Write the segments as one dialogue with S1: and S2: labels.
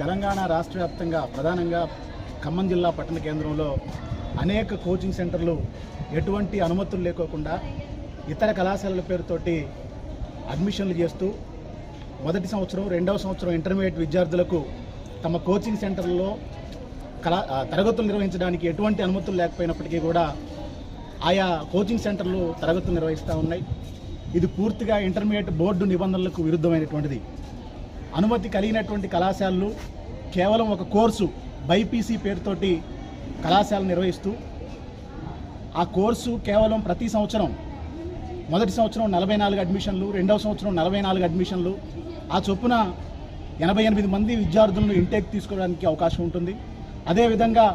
S1: తెలంగాణ రాష్ట్ర వ్యాప్తంగా ప్రధానంగా ఖమ్మం జిల్లా పట్టణ కేంద్రంలో అనేక కోచింగ్ సెంటర్లు ఎటువంటి అనుమతులు లేకోకుండా ఇతర కళాశాలల పేరుతోటి అడ్మిషన్లు చేస్తూ మొదటి సంవత్సరం రెండవ సంవత్సరం ఇంటర్మీడియట్ విద్యార్థులకు తమ కోచింగ్ సెంటర్లలో కళా తరగతులు నిర్వహించడానికి ఎటువంటి అనుమతులు లేకపోయినప్పటికీ కూడా ఆయా కోచింగ్ సెంటర్లు తరగతులు నిర్వహిస్తూ ఉన్నాయి. ఇది పూర్తిగా ఇంటర్మీడియట్ బోర్డు నిబంధనలకు విరుద్ధమైనటువంటిది. అనుమతి కలిగినటువంటి కళాశాలలు కేవలం ఒక కోర్సు బైపీసీ పేరుతోటి కళాశాల నిర్వహిస్తూ ఆ కోర్సు కేవలం ప్రతి సంవత్సరం మొదటి సంవత్సరం నలభై నాలుగు అడ్మిషన్లు రెండవ సంవత్సరం నలభై నాలుగు అడ్మిషన్లు ఆ చొప్పున ఎనభై ఎనిమిది మంది విద్యార్థులను ఇంటేక్ తీసుకోవడానికి అవకాశం ఉంటుంది. అదేవిధంగా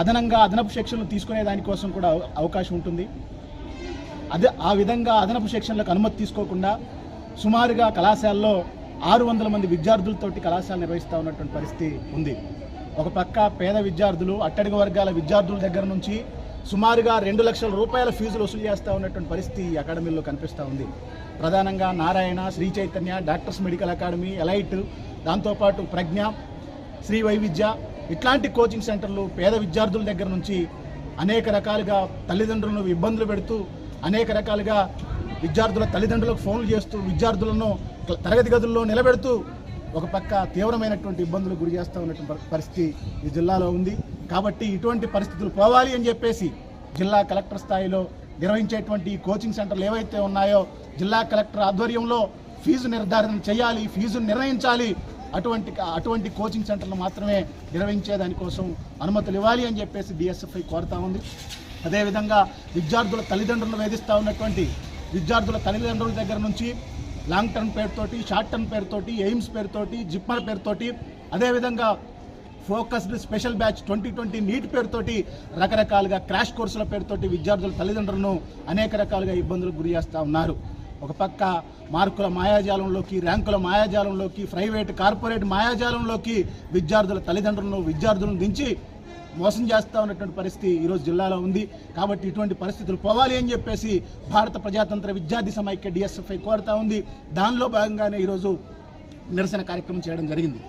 S1: అదనంగా అదనపు శిక్షణలు తీసుకునే దానికోసం కూడా అవకాశం ఉంటుంది. అదే ఆ విధంగా అదనపు శిక్షణలకు అనుమతి తీసుకోకుండా సుమారుగా కళాశాలలో ఆరు వందల మంది విద్యార్థులతోటి కళాశాల నిర్వహిస్తూ ఉన్నటువంటి పరిస్థితి ఉంది. ఒక పక్క పేద విద్యార్థులు అట్టడుగు వర్గాల విద్యార్థుల దగ్గర నుంచి సుమారుగా రెండు లక్షల రూపాయల ఫీజులు వసూలు చేస్తూ ఉన్నటువంటి పరిస్థితి ఈ అకాడమీలో కనిపిస్తూ ఉంది. ప్రధానంగా Narayana Sri Chaitanya doctors medical academy elite దాంతోపాటు ప్రజ్ఞ శ్రీ వైవిద్య ఇట్లాంటి కోచింగ్ సెంటర్లు పేద విద్యార్థుల దగ్గర నుంచి అనేక రకాలుగా తల్లిదండ్రులను ఇబ్బందులు పెడుతూ అనేక రకాలుగా విద్యార్థుల తల్లిదండ్రులకు ఫోన్లు చేస్తూ విద్యార్థులను తరగతి గదుల్లో నిలబెడుతూ ఒక పక్క తీవ్రమైనటువంటి ఇబ్బందులు గురి చేస్తూ ఉన్నటువంటి పరిస్థితి ఈ జిల్లాలో ఉంది. కాబట్టి ఇటువంటి పరిస్థితులు పోవాలి అని చెప్పేసి జిల్లా కలెక్టర్ స్థాయిలో నిర్వహించేటువంటి కోచింగ్ సెంటర్లు ఏవైతే ఉన్నాయో జిల్లా కలెక్టర్ ఆధ్వర్యంలో ఫీజు నిర్ధారణ చేయాలి ఫీజును నిర్ణయించాలి. అటువంటి అటువంటి కోచింగ్ సెంటర్లు మాత్రమే నిర్వహించే దానికోసం అనుమతులు ఇవ్వాలి అని చెప్పేసి డిఎస్ఎఫ్ఐ కోరుతా ఉంది. అదేవిధంగా విద్యార్థుల తల్లిదండ్రులను వేధిస్తూ ఉన్నటువంటి విద్యార్థుల తల్లిదండ్రుల దగ్గర నుంచి లాంగ్ టర్మ్ పేరుతోటి షార్ట్ టర్మ్ పేరుతోటి ఎయిమ్స్ పేరుతోటి జిప్మర్ పేరుతోటి అదేవిధంగా focused special batch twenty twenty NEET పేరుతోటి రకరకాలుగా క్రాష్ కోర్సుల పేరుతోటి విద్యార్థుల తల్లిదండ్రులను అనేక రకాలుగా ఇబ్బందులకు గురి చేస్తూ ఉన్నారు. ఒక పక్క మార్కుల మాయాజాలంలోకి ర్యాంకుల మాయాజాలంలోకి ప్రైవేట్ కార్పొరేట్ మాయాజాలంలోకి విద్యార్థుల తల్లిదండ్రులను విద్యార్థులను దించి మోసం చేస్తూ ఉన్నటువంటి పరిస్థితి ఈరోజు జిల్లాలో ఉంది. కాబట్టి ఇటువంటి పరిస్థితులు పోవాలి అని చెప్పేసి భారత ప్రజాతంత్ర విద్యార్థి సమైక్య డిఎస్ఎఫ్ఐ కోరుతా ఉంది. దానిలో భాగంగానే ఈరోజు నిరసన కార్యక్రమం చేయడం జరిగింది.